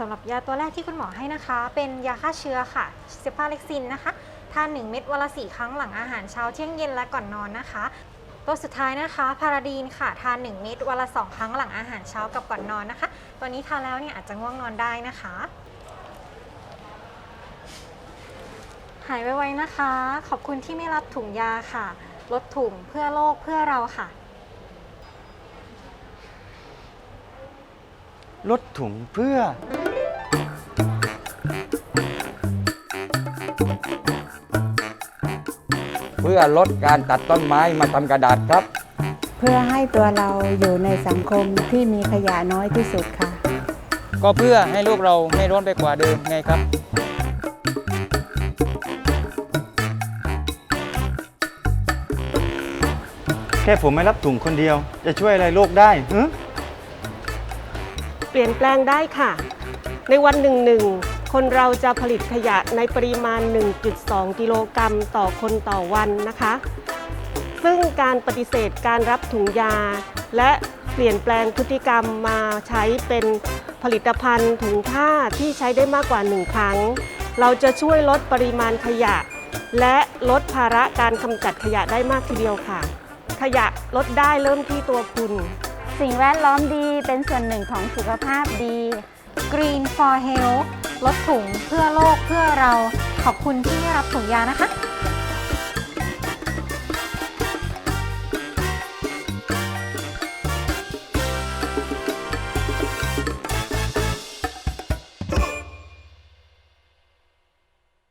สำหรับยาตัวแรกที่คุณหมอให้นะคะ เป็นยาฆ่าเชื้อค่ะเซฟาเล็กซินนะคะทาน1เม็ดวันละ4ครั้งหลังอาหารเช้าเที่ยงเย็นและก่อนนอนนะคะ ตัวสุดท้ายนะคะพาราดีนค่ะทาน 1 เม็ดวันละ2ครั้งหลังอาหารเช้ากับก่อนนอนนะคะ ตัวนี้ทานแล้วเนี่ยอาจจะง่วงนอนได้นะคะ หายไวๆนะคะ ขอบคุณที่ไม่รับถุงยาค่ะ ลดถุงเพื่อโลกเพื่อเราค่ะลดถุงเพื่อ เพื่อลดการตัดต้นไม้มาทำกระดาษครับ เพื่อให้ตัวเราอยู่ในสังคมที่มีขยะน้อยที่สุดค่ะ ก็เพื่อให้โลกเราไม่ร้อนไปกว่าเดิมไงครับ แค่ผมไม่รับถุงคนเดียว จะช่วยอะไรโลกได้ฮะเปลี่ยนแปลงได้ค่ะ ในวันหนึ่งหนึ่ง คนเราจะผลิตขยะในปริมาณ 1.2 กิโลกรัมต่อคนต่อวันนะคะ ซึ่งการปฏิเสธการรับถุงยา และเปลี่ยนแปลงพฤติกรรมมาใช้เป็นผลิตภัณฑ์ถุงผ้าที่ใช้ได้มากกว่า 1 ครั้ง เราจะช่วยลดปริมาณขยะ และลดภาระการกำจัดขยะได้มากทีเดียวค่ะ ขยะลดได้เริ่มที่ตัวคุณ สิ่งแวดล้อมดีเป็นส่วนหนึ่งของสุขภาพดี Green for Health ลดถุงเพื่อโลกเพื่อเราขอบคุณที่ไม่รับถุงยานะคะ